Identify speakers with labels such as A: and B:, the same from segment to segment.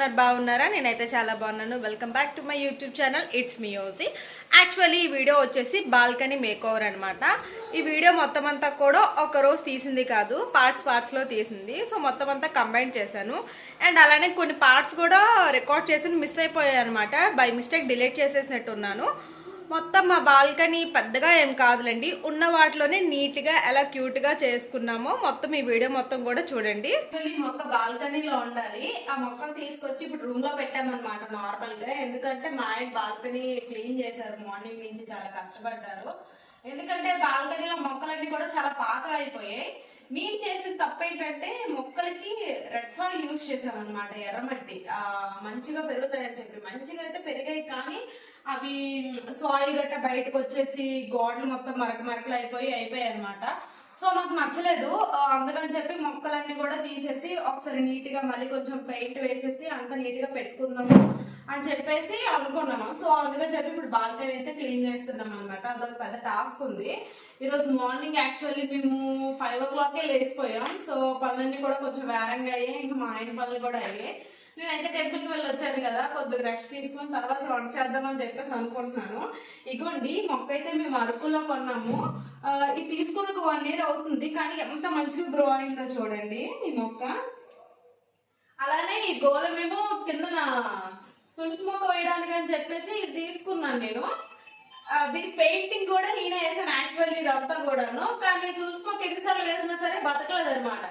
A: ఉన్నారు బాగున్నారా? నేనైతే చాలా బాగున్నాను. Welcome back to my YouTube channel it's me OC actually ఈ వీడియో వచ్చేసి బాల్కనీ మేక్ ఓవర్ అనమాట ఈ వీడియో మొత్తం అంతా కూడా ఒక రోజు తీసింది కాదు పార్ట్స్ పార్ట్స్లో తీసింది. సో మొత్తం అంతా కంబైన్ చేశాను. అండ్ అలానే కొన్ని పార్ట్స్ కూడా రికార్డ్ చేసి మిస్ అయిపోయాయి అనమాట బై మిస్టేక్ డిలీట్ చేసేసినట్టు ఉన్నాను మొత్తం మా బాల్కనీ పెద్దగా ఏం కాదులేండి. ఉన్న వాటిలోనే నీట్గా ఎలా క్యూట్గా చేసుకున్నామో మొత్తం ఈ వీడియో మొత్తం కూడా చూడండి.
B: ఈ మొక్క బాల్కనీలో ఉండాలి. ఆ మొక్కను తీసుకొచ్చి ఇప్పుడు రూమ్లో పెట్టామన్నమాట నార్మల్గా ఎందుకంటే మా ఆయన బాల్కనీ క్లీన్ చేశారు మార్నింగ్ నుంచి చాలా కష్టపడ్డారు. ఎందుకంటే బాల్కనీలో మొక్కలన్నీ కూడా చాలా పాత అయిపోయాయి మేము చేసిన తప్పు ఏంటంటే మొక్కలకి రెడ్ సాయిల్ యూజ్ చేసామన్నమాట ఎర్రమట్టి. ఆ, మంచిగా పెరుగుతాయని చెప్పి. మంచిగా అయితే పెరిగాయి కానీ అవి సాయిల్ గట్ట బయటకు వచ్చేసి గోడలు మొత్తం మరక మరకలు అయిపోయి అయిపోయాయి అనమాట సో మాకు నచ్చలేదు. అందుకని చెప్పి మొక్కలన్నీ కూడా తీసేసి ఒకసారి నీట్గా మళ్ళీ కొంచెం పెయింట్ వేసేసి అంత నీట్గా పెట్టుకుందాము అని చెప్పేసి అనుకున్నాము. సో అందుకని చెప్పి ఇప్పుడు బాల్కనీ అయితే క్లీన్ చేస్తున్నాం అనమాట అదొక పెద్ద టాస్క్ ఉంది. ఈరోజు మార్నింగ్ యాక్చువల్లీ మేము ఫైవ్ ఓ క్లాక్కే లేచిపోయాం. సో పనులన్నీ కూడా కొంచెం వేరంగా అయ్యాయి. ఇంకా మా ఆయన పనులు కూడా అయ్యాయి. నేనైతే టెంపుల్కి వెళ్ళి వచ్చాను కదా కొద్దిగా రెస్ట్ తీసుకుని తర్వాత వంట చేద్దామని చెప్పేసి అనుకుంటున్నాను. ఇగోండి మొక్క అయితే మేము అరకులో కొన్నాము. ఇది తీసుకుని ఒక వన్ ఇయర్ అవుతుంది కానీ ఎంత మంచిగా గ్రో అయిందో చూడండి ఈ మొక్క. అలానే ఈ గోళమేమో కింద తులసి మొక్క వేయడానికి అని చెప్పేసి ఇది తీసుకున్నాను నేను. దీని పెయింటింగ్ కూడా నేనే వేసాను యాక్చువల్లీ ఇదంతా కూడాను. కానీ తులసి మొక్క ఎన్నిసార్లు వేసినా సరే బతకలేదు అనమాట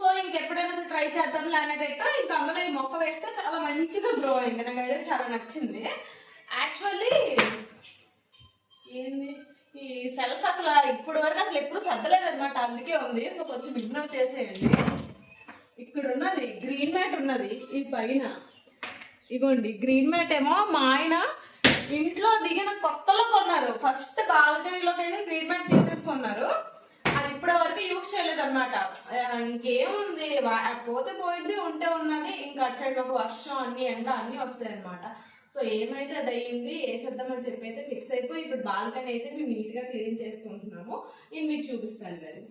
B: సో ఇంకెప్పుడైనా సరే ట్రై చేద్దాం అనేటట్టు ఇంకా అందులో ఈ మొక్క వేస్తే చాలా మంచిగా గ్రో అయింది. నాకు చాలా నచ్చింది. యాక్చువల్లీ ఏంది? ఈ సెల్ఫ్ అసలు ఇప్పుడు వరకు అసలు ఎప్పుడు సర్దలేదు అనమాట అందుకే ఉంది. సో కొంచెం ఇగ్నోర్ చేసేయండి. ఇక్కడ ఉన్నది గ్రీన్ మ్యాట్ ఉన్నది. ఈ పైన. ఇగోండి గ్రీన్ మ్యాట్ ఏమో మా ఆయన ఇంట్లో దిగిన కొత్తలో కొన్నారు. ఫస్ట్ బాల్కనీలోకి అయితే గ్రీన్ మ్యాట్ తీసేసుకున్నారు. ఇప్పటి వరకు యూజ్ చేయలేదు అనమాట ఇంకేముంది? పోతే పోయింది ఉంటే ఉన్నది ఇంకా అటు సైడ్ ఒక వర్షం అన్ని ఎండ అన్ని వస్తాయి అనమాట సో ఏమైతే అది అయ్యింది వేసేద్దామని చెప్పి అయితే ఫిక్స్ అయిపోయి ఇప్పుడు బాల్కనీ అయితే మేము నీట్గా క్లీన్ చేసుకుంటున్నాము. నేను మీకు చూపిస్తాను అది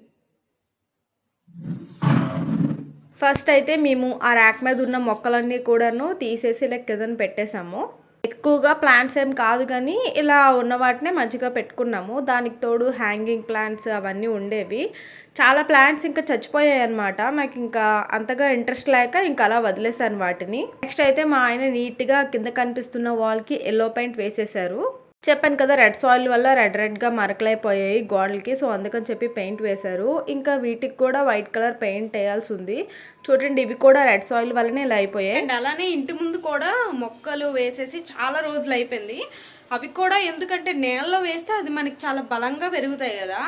A: ఫస్ట్ అయితే మేము ఆ ర్యాక్ మీద ఉన్న మొక్కలన్నీ కూడాను తీసేసి ఇలా కిందన పెట్టేశాము. ఎక్కువగా ప్లాంట్స్ ఏం కాదు కానీ ఇలా ఉన్న వాటినే మంచిగా పెట్టుకున్నాము. దానికి తోడు హ్యాంగింగ్ ప్లాంట్స్ అవన్నీ ఉండేవి. చాలా ప్లాంట్స్ ఇంకా చచ్చిపోయాయి అనమాట నాకు ఇంకా అంతగా ఇంట్రెస్ట్ లేక ఇంకా అలా వదిలేసాను వాటిని. నెక్స్ట్ అయితే మా ఆయన నీట్గా కింద కనిపిస్తున్న వాల్కి ఎల్లో పెయింట్ వేసేసారు చెప్పాను కదా రెడ్ సాయిల్ వల్ల రెడ్ రెడ్గా మరకలైపోయాయి గోడలకి. సో అందుకని చెప్పి పెయింట్ వేశారు. ఇంకా వీటికి కూడా వైట్ కలర్ పెయింట్ వేయాల్సి ఉంది చూడండి ఇవి కూడా రెడ్ సాయిల్ వల్లనే ఇలా అయిపోయాయి. అండ్ అలానే ఇంటి ముందు కూడా మొక్కలు వేసేసి చాలా రోజులు అయిపోయింది. అవి కూడా ఎందుకంటే నేలలో వేస్తే అది మనకి చాలా బలంగా పెరుగుతాయి కదా.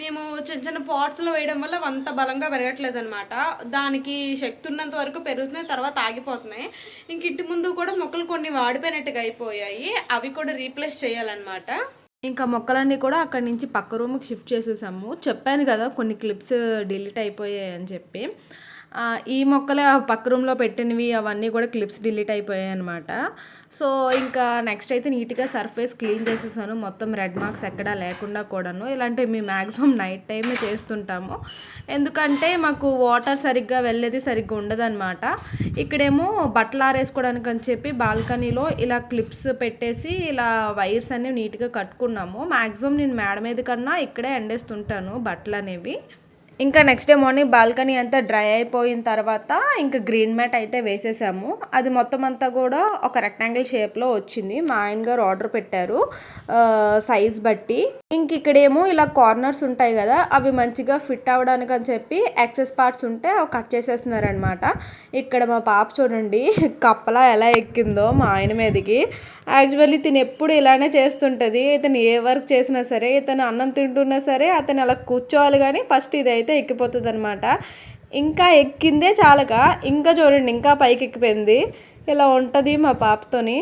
A: మేము చిన్న చిన్న పాట్స్లో వేయడం వల్ల అంత బలంగా పెరగట్లేదు అనమాట దానికి శక్తి ఉన్నంత వరకు పెరుగుతున్నాయి తర్వాత ఆగిపోతున్నాయి. ఇంక ఇంటి ముందు కూడా మొక్కలు కొన్ని వాడిపోయినట్టుగా అయిపోయాయి. అవి కూడా రీప్లేస్ చేయాలన్నమాట. ఇంకా మొక్కలన్నీ కూడా అక్కడి నుంచి పక్క రూమ్కి షిఫ్ట్ చేసేసాము. చెప్పాను కదా కొన్ని క్లిప్స్ డిలీట్ అయిపోయాయి అని చెప్పి. ఈ మొక్కలు పక్క రూమ్లో పెట్టినవి అవన్నీ కూడా క్లిప్స్ డిలీట్ అయిపోయాయి అనమాట సో ఇంకా నెక్స్ట్ అయితే నీట్గా సర్ఫేస్ క్లీన్ చేసేసాను. మొత్తం రెడ్ మార్క్స్ ఎక్కడా లేకుండా కూడాను. ఇలాంటివి మేము మ్యాక్సిమం నైట్ టైమే చేస్తుంటాము. ఎందుకంటే మాకు వాటర్ సరిగ్గా వెళ్ళేది సరిగ్గా ఉండదన్నమాట. ఇక్కడేమో బట్టలు ఆరేసుకోవడానికి అని చెప్పి బాల్కనీలో ఇలా క్లిప్స్ పెట్టేసి ఇలా వైర్స్ అన్నీ నీట్గా కట్టుకున్నాము. మ్యాక్సిమం నేను మేడ మీద కన్నా ఇక్కడే ఎండేస్తుంటాను బట్టలు అనేవి. ఇంకా నెక్స్ట్ డే మార్నింగ్ బాల్కనీ అంతా డ్రై అయిపోయిన తర్వాత ఇంకా గ్రీన్ మ్యాట్ అయితే వేసేసాము. అది మొత్తం అంతా కూడా ఒక రెక్టాంగిల్ షేప్లో వచ్చింది. మా ఆయన గారు ఆర్డర్ పెట్టారు సైజ్ బట్టి. ఇంక ఇక్కడేమో ఇలా కార్నర్స్ ఉంటాయి కదా అవి మంచిగా ఫిట్ అవ్వడానికి అని చెప్పి ఎక్సెస్ పార్ట్స్ ఉంటే అవి కట్ చేసేస్తున్నారనమాట ఇక్కడ మా పాప చూడండి కప్పలా ఎలా ఎక్కిందో మా ఆయన మీదకి. యాక్చువల్లీ తిను ఎప్పుడు ఇలానే చేస్తుంటుంది. ఇతను ఏ వర్క్ చేసినా సరే ఇతను అన్నం తింటున్నా సరే అతను అలా కూర్చోవాలి కానీ ఫస్ట్ ఇదైతే ఎక్కిపోతుంది అనమాట ఇంకా ఎక్కిందే చాలక ఇంకా చూడండి ఇంకా పైకి ఎక్కిపోయింది ఇలా ఉంటుంది మా పాపతోని.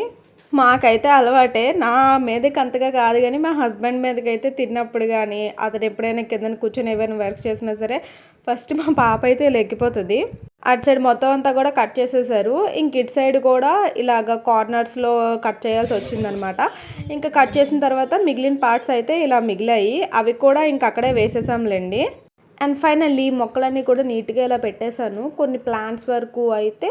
A: మాకైతే అలవాటే నా మీదకి అంతగా కాదు కానీ మా హస్బెండ్ మీదకి అయితే తిన్నప్పుడు కానీ అతను ఎప్పుడైనా కింద కూర్చొని ఏమైనా వర్క్ చేసినా సరే ఫస్ట్ మా పాప అయితే ఇలా ఎక్కిపోతుంది. అటు సైడ్ మొత్తం అంతా కూడా కట్ చేసేసారు. ఇంక ఇటు సైడ్ కూడా ఇలాగ కార్నర్స్లో కట్ చేయాల్సి వచ్చిందనమాట ఇంకా కట్ చేసిన తర్వాత మిగిలిన పార్ట్స్ అయితే ఇలా మిగిలాయి. అవి కూడా ఇంక అక్కడే వేసేసాంలేండి. అండ్ ఫైనల్లీ మొక్కలన్నీ కూడా నీట్గా ఇలా పెట్టేశాను. కొన్ని ప్లాంట్స్ వరకు అయితే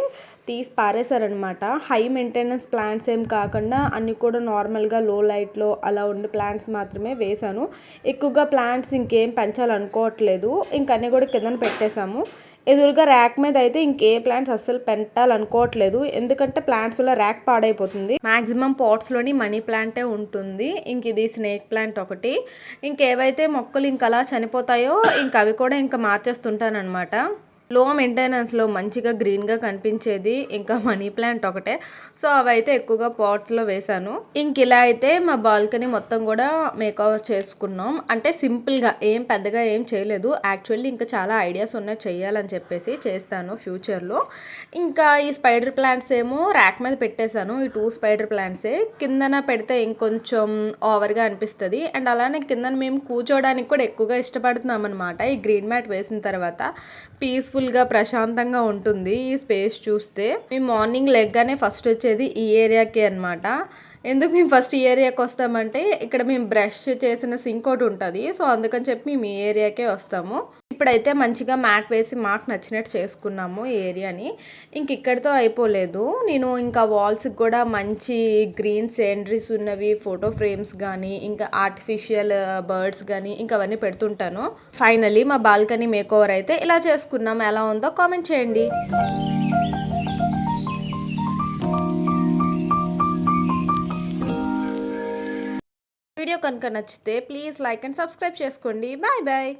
A: తీసి పారేశారనమాట హై మెయింటెనెన్స్ ప్లాంట్స్ ఏం కాకుండా అన్నీ కూడా నార్మల్గా లో లైట్లో అలా ఉండే ప్లాంట్స్ మాత్రమే వేశాను. ఎక్కువగా ప్లాంట్స్ ఇంకేం పెంచాలనుకోవట్లేదు. ఇంకన్నీ కూడా కిందన పెట్టేశాము. ఎదురుగా ర్యాక్ మీద అయితే ఇంకే ప్లాంట్స్ అస్సలు పెట్టాలనుకోవట్లేదు. ఎందుకంటే ప్లాంట్స్ వల్ల ర్యాక్ పాడైపోతుంది. మాక్సిమం పాట్స్లోని మనీ ప్లాంటే ఉంటుంది. ఇంక ఇది స్నేక్ ప్లాంట్ ఒకటి. ఇంకేవైతే మొక్కలు ఇంకలా చనిపోతాయో ఇంక అవి కూడా ఇంకా మార్చేస్తుంటానమాట లో మెయింటెనెన్స్లో మంచిగా గ్రీన్గా కనిపించేది ఇంకా మనీ ప్లాంట్ ఒకటే. సో అవైతే ఎక్కువగా పాట్స్లో వేశాను. ఇంక ఇలా అయితే మా బాల్కనీ మొత్తం కూడా మేకవర్ చేసుకున్నాం. అంటే సింపుల్గా ఏం పెద్దగా ఏం చేయలేదు. యాక్చువల్లీ ఇంకా చాలా ఐడియాస్ ఉన్నాయి చేయాలని చెప్పేసి చేస్తాను ఫ్యూచర్లో ఇంకా ఈ స్పైడర్ ప్లాంట్స్ ఏమో ర్యాక్ మీద పెట్టేశాను. ఈ టూ స్పైడర్ ప్లాంట్సే కిందన పెడితే ఇంకొంచెం ఓవర్గా అనిపిస్తుంది. అండ్ అలానే కిందన మేము కూర్చోవడానికి కూడా ఎక్కువగా ఇష్టపడుతున్నాం అనమాట ఈ గ్రీన్ మ్యాట్ వేసిన తర్వాత పీస్ఫుల్ పీస్ఫుల్గా ప్రశాంతంగా ఉంటుంది ఈ స్పేస్ చూస్తే. మేము మార్నింగ్ లెగ్గానే ఫస్ట్ వచ్చేది ఈ ఏరియాకి అనమాట ఎందుకు మేము ఫస్ట్ ఈ ఏరియాకి వస్తామంటే ఇక్కడ మేము బ్రష్ చేసిన సింక్ ఒకటి ఉంటుంది. సో అందుకని చెప్పి మేము ఈ ఏరియాకే వస్తాము. ఇప్పుడైతే మంచిగా మ్యాట్ వేసి మాకు నచ్చినట్టు చేసుకున్నాము ఈ ఏరియాని. ఇంక ఇక్కడితో అయిపోలేదు. నేను ఇంకా వాల్స్కి కూడా మంచి గ్రీన్ సీనరీస్ ఉన్నవి ఫోటో ఫ్రేమ్స్ కానీ ఇంకా ఆర్టిఫిషియల్ బర్డ్స్ కానీ ఇంకా అవన్నీ పెడుతుంటాను. ఫైనలీ మా బాల్కనీ మేకోవర్ అయితే ఇలా చేసుకున్నాం. ఎలా ఉందో కామెంట్ చేయండి. వీడియో కనుక నచ్చితే ప్లీజ్ లైక్ అండ్ సబ్స్క్రైబ్ చేసుకోండి. Bye bye